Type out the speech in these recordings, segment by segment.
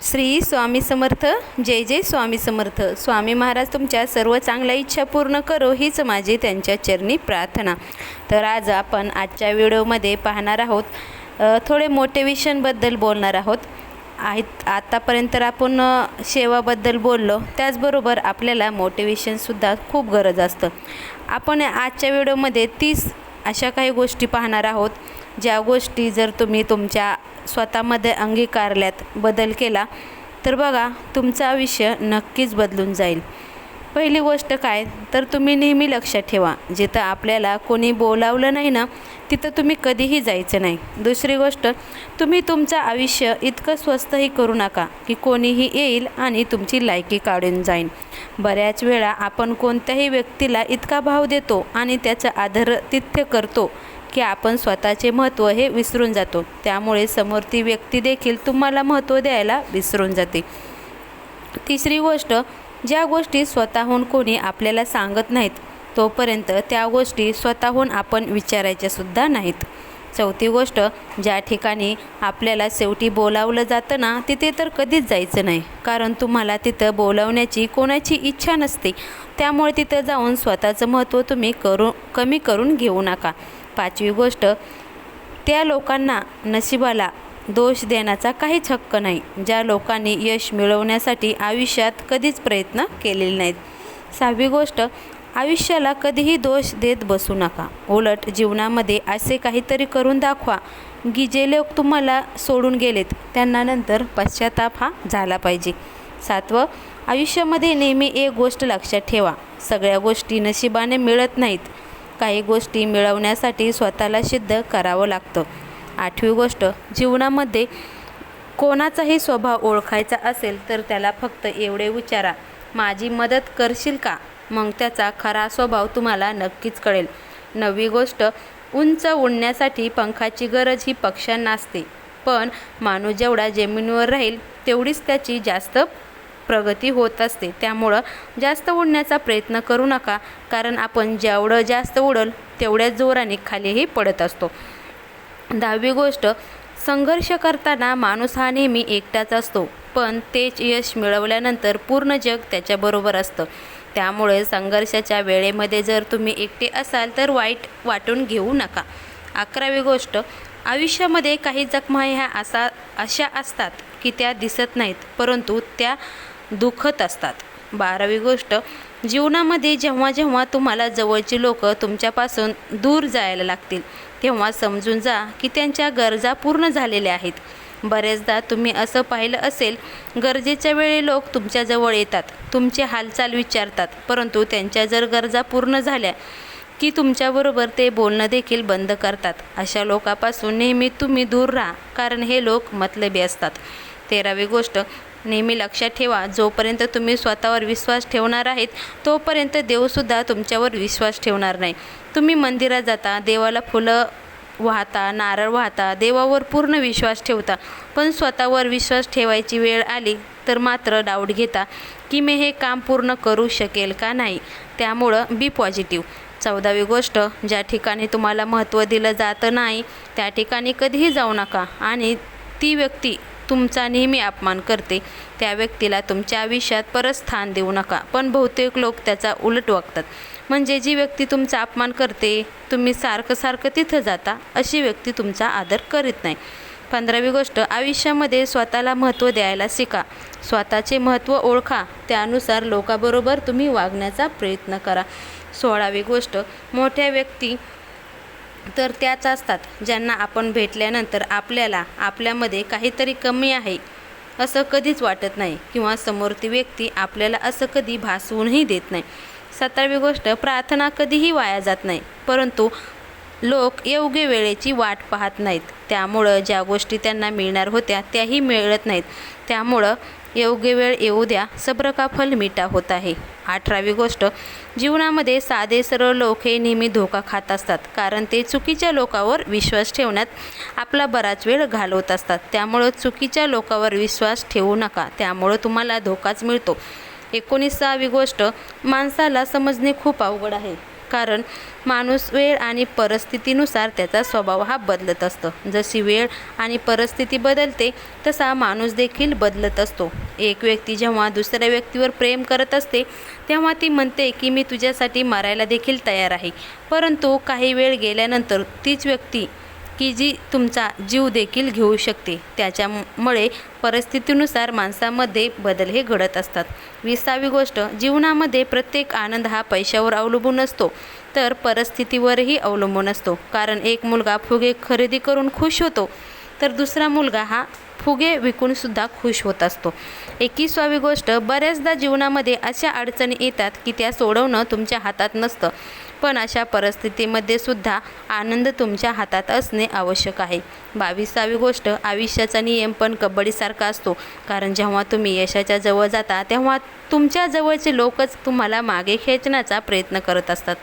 श्री स्वामी समर्थ जय जय स्वामी समर्थ. स्वामी महाराज तुमच्या सर्व चांगल्या इच्छा पूर्ण करो हीच माझी त्यांच्या चरणी प्रार्थना. तर आज आपण आजच्या व्हिडिओमध्ये पाहणार आहोत थोडे मोटिवेशनबद्दल बोलणार आहोत. आहेत आतापर्यंत तर आपण सेवाबद्दल बोललो त्याचबरोबर आपल्याला मोटिवेशनसुद्धा खूप गरज असतं. आपण आजच्या व्हिडिओमध्ये तीस अशा काही गोष्टी पाहणार आहोत. ज्या गोष्टी जर तुम्ही तुमच्या स्वतःमध्ये अंगीकारल्यात बदल केला तर बघा तुमचं आयुष्य नक्कीच बदलून जाईल. पहिली गोष्ट काय? तर तुम्ही नेहमी लक्षात ठेवा जिथं आपल्याला कोणी बोलावलं नाही ना तिथं तुम्ही कधीही जायचं नाही. दुसरी गोष्ट तुम्ही तुमचं आयुष्य इतकं स्वस्तही करू नका की कोणीही येईल आणि तुमची लायकी काढून जाईन. बऱ्याच वेळा आपण कोणत्याही व्यक्तीला इतका भाव देतो आणि त्याचं आदरातिथ्य करतो की आपण स्वतःचे महत्त्व हे विसरून जातो. त्यामुळे समोर ती व्यक्ती देखील तुम्हाला महत्त्व द्यायला विसरून जाते. तिसरी गोष्ट ज्या गोष्टी स्वतःहून कोणी आपल्याला सांगत नाहीत तोपर्यंत त्या गोष्टी स्वतःहून आपण विचारायच्यासुद्धा नाहीत. चौथी गोष्ट ज्या ठिकाणी आपल्याला शेवटी बोलावलं जातं ना तिथे तर कधीच जायचं नाही. कारण तुम्हाला तिथं बोलावण्याची कोणाची इच्छा नसते. त्यामुळे तिथं जाऊन स्वतःचं महत्त्व तुम्ही करू कमी करून घेऊ नका. पाचवी गोष्ट त्या लोकांना नशिबाला दोष देण्याचा काहीच हक्क नाही ज्या लोकांनी यश मिळवण्यासाठी आयुष्यात कधीच प्रयत्न केलेले नाहीत. सहावी गोष्ट आयुष्याला कधीही दोष देत बसू नका. उलट जीवनामध्ये असे काहीतरी करून दाखवा की जे लोक तुम्हाला सोडून गेलेत त्यांना नंतर पश्चाताप हा झाला पाहिजे. सातवं आयुष्यामध्ये नेहमी एक गोष्ट लक्षात ठेवा. सगळ्या गोष्टी नशिबाने मिळत नाहीत. काही गोष्टी मिळवण्यासाठी स्वतःला सिद्ध करावं लागतं. आठवी गोष्ट जीवनामध्ये कोणाचाही स्वभाव ओळखायचा असेल तर त्याला फक्त एवढे विचारा माझी मदत करशील का? मग त्याचा खरा स्वभाव तुम्हाला नक्कीच कळेल. नवी गोष्ट उंच उडण्यासाठी पंखाची गरज ही पक्ष्यांना असते. पण माणूस जेवढा जमिनीवर राहील तेवढीच त्याची जास्त प्रगती होत असते. त्यामुळं जास्त उडण्याचा प्रयत्न करू नका कारण आपण जेवढं जास्त उडल तेवढ्याच जोराने खालीही पडत असतो. दहावी गोष्ट संघर्ष करताना माणूस हा नेहमी एकटाच असतो पण तेच यश मिळवल्यानंतर पूर्ण जग त्याच्याबरोबर असतं. त्यामुळे संघर्षाच्या वेळेमध्ये जर तुम्ही एकटे असाल तर वाईट वाटून घेऊ नका. अकरावी गोष्ट आयुष्यामध्ये काही जखमा ह्या असा अशा असतात की त्या दिसत नाहीत परंतु त्या दुखत असतात. बारावी गोष्ट जीवनामध्ये जेव्हा जेव्हा तुम्हाला जवळची लोक तुमच्यापासून दूर जायला लागतील तेव्हा समजून जा की त्यांच्या गरजा पूर्ण झालेल्या आहेत. बरेचदा तुम्ही असं पाहिलं असेल गरजेच्या वेळी लोक तुमच्याजवळ येतात तुमचे हालचाल विचारतात परंतु त्यांच्या जर गरजा पूर्ण झाल्या की तुमच्याबरोबर ते बोलणं देखील बंद करतात. अशा लोकापासून नेहमी तुम्ही दूर राहा कारण हे लोक मतलबी असतात. तेरावी गोष्ट नेहमी लक्षात ठेवा. जोपर्यंत तुम्ही स्वतःवर विश्वास ठेवणार आहेत तोपर्यंत देवसुद्धा तुमच्यावर विश्वास ठेवणार नाही. तुम्ही मंदिरात जाता देवाला फुलं वाहता नारळ वाहता देवावर पूर्ण विश्वास ठेवता. पण स्वतःवर विश्वास ठेवायची वेळ आली तर मात्र डाऊट घेता की मी हे काम पूर्ण करू शकेल का नाही. त्यामुळं बी पॉझिटिव्ह चौदावी गोष्ट ज्या ठिकाणी तुम्हाला महत्त्व दिलं जातं नाही त्या ठिकाणी कधीही जाऊ नका. आणि ती व्यक्ती तुमचा नेहमी अपमान करते. त्या व्यक्तीला तुमच्या आयुष्यात परत स्थान देऊ नका. पण बहुतेक लोक त्याचा उलट वागतात. म्हणजे जी व्यक्ती तुमचा अपमान करते तुम्ही सारखं सारखं तिथं जाता अशी व्यक्ती तुमचा आदर करीत नाही. पंधरावी गोष्ट आयुष्यामध्ये स्वतःला महत्त्व द्यायला शिका. स्वतःचे महत्त्व ओळखा. त्यानुसार लोकाबरोबर तुम्ही वागण्याचा प्रयत्न करा. सोळावी गोष्ट मोठ्या व्यक्ती तर त्याच असतात ज्यांना आपण भेटल्यानंतर आपल्याला आपल्यामध्ये काहीतरी कमी आहे असं कधीच वाटत नाही किंवा समोर ती व्यक्ती आपल्याला असं कधी भासवूनही देत नाही. सतरावी गोष्ट प्रार्थना कधीही वाया जात नाही परंतु लोक योग्य वेळेची वाट पाहत नाहीत. त्यामुळं ज्या गोष्टी त्यांना मिळणार होत्या त्याही मिळत नाहीत. त्यामुळं योग्य वेळ येऊ द्या सब्र का फल मिठा होत आहे. अठरावी गोष्ट जीवनामध्ये साधे सरळ लोक हे नेहमी धोका खात असतात कारण ते चुकीच्या लोकावर विश्वास ठेवण्यात आपला बराच वेळ घालवत असतात. त्यामुळं चुकीच्या लोकावर विश्वास ठेवू नका त्यामुळं तुम्हाला धोकाच मिळतो. एकोणीसावी गोष्ट माणसाला समजणे खूप अवघड आहे. कारण माणूस वेळ आणि परिस्थितीनुसार त्याचा स्वभाव हा बदलत असतो. जशी वेळ आणि परिस्थिती बदलते तसा माणूस देखील बदलत असतो. एक व्यक्ती जेव्हा दुसऱ्या व्यक्तीवर प्रेम करत असते तेव्हा ती म्हणते की मी तुझ्यासाठी मरायला देखील तयार आहे. परंतु काही वेळ गेल्यानंतर तीच व्यक्ती की जी तुमचा जीव देखील घेऊ शकते. त्याच्यामुळे परिस्थितीनुसार माणसामध्ये बदल हे घडत असतात. विसावी गोष्ट जीवनामध्ये प्रत्येक आनंद हा पैशावर अवलंबून असतो तर परिस्थितीवरही अवलंबून असतो. कारण एक मुलगा फुगे खरेदी करून खुश होतो तर दुसरा मुलगा हा फुगे विकूनसुद्धा खुश होत असतो. एकविसावी गोष्ट बऱ्याचदा जीवनामध्ये अशा अडचणी येतात की त्या सोडवणं तुमच्या हातात नसतं. पण अशा परिस्थितीमध्ये सुद्धा आनंद तुमच्या हातात असणे आवश्यक आहे. बावीसावी गोष्ट आयुष्याचा नियम पण कबड्डीसारखा असतो. कारण जेव्हा तुम्ही यशाच्या जवळ जाता तेव्हा तुमच्या जवळचे लोकच तुम्हाला मागे खेचण्याचा प्रयत्न करत असतात.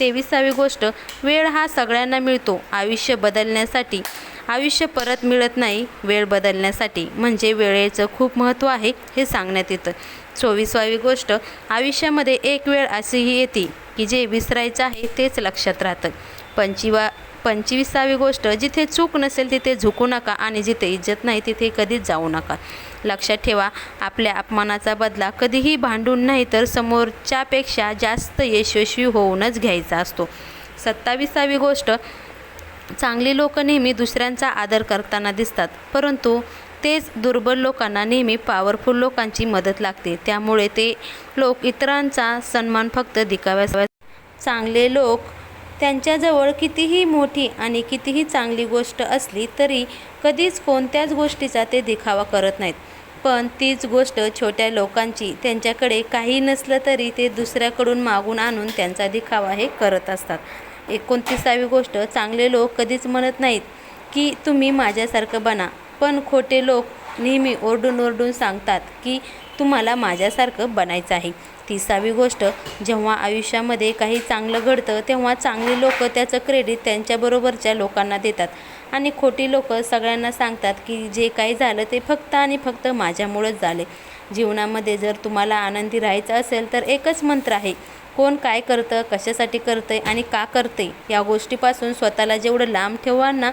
तेविसावी गोष्ट वेळ हा सगळ्यांना मिळतो. आयुष्य बदलण्यासाठी आयुष्य परत मिळत नाही वेळ बदलण्यासाठी. म्हणजे वेळेचं खूप महत्त्व आहे हे सांगण्यात येतं. चोवीसावी गोष्ट आयुष्यामध्ये एक वेळ अशीही येते की जे विसरायचं आहे तेच लक्षात राहतं. पंचवीवा पंचवीसावी गोष्ट जिथे चूक नसेल तिथे झुकू नका आणि जिथे इज्जत नाही तिथे कधीच जाऊ नका. लक्षात ठेवा आपल्या अपमानाचा बदला कधीही भांडून नाही तर समोरच्यापेक्षा जास्त यशस्वी होऊनच घ्यायचा असतो. सत्तावीसावी गोष्ट चांगली लोक नेहमी दुसऱ्यांचा आदर करताना दिसतात परंतु तेच दुर्बल लोकांना नेहमी पॉवरफुल लोकांची मदत लागते. त्यामुळे ते लोक इतरांचा सन्मान फक्त दिखाव्यास चांगले लोक त्यांच्याजवळ कितीही मोठी आणि कितीही चांगली गोष्ट असली तरी कधीच कोणत्याच गोष्टीचा ते दिखावा करत नाहीत. पण तीच गोष्ट छोट्या लोकांची त्यांच्याकडे काही नसलं तरी ते दुसऱ्याकडून मागून आणून त्यांचा दिखावा हे करत असतात. एकोणतीसावी गोष्ट चांगले लोक कधीच म्हणत नाहीत की तुम्ही माझ्यासारखं बना. पण खोटे लोक नेहमी ओरडून ओरडून सांगतात की तुम्हाला माझ्यासारखं बनायचं आहे. तिसावी गोष्ट जेव्हा आयुष्यामध्ये काही चांगलं घडतं तेव्हा चांगली लोक त्याचं क्रेडिट त्यांच्याबरोबरच्या लोकांना देतात. आणि खोटी लोक सगळ्यांना सांगतात की जे काही झालं ते फक्त आणि फक्त माझ्यामुळंच झाले. जीवनामध्ये जर तुम्हाला आनंदी राहायचं असेल तर एकच मंत्र आहे कोण काय करतं कशासाठी करतं आहे आणि का करते या गोष्टीपासून स्वतःला जेवढं लांब ठेवा ना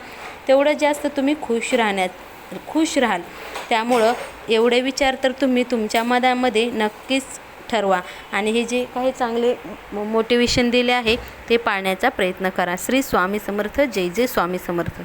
तेवढं जास्त तुम्ही खुश राहण्यात खुश राहाल. त्यामुळं एवढे विचार तर तुम्ही तुमच्या मनामध्ये नक्कीच ठरवा. आणि हे जे काही चांगले मोटिवेशन दिले आहे ते पाळण्याचा प्रयत्न करा. श्री स्वामी समर्थ. जय जय स्वामी समर्थ.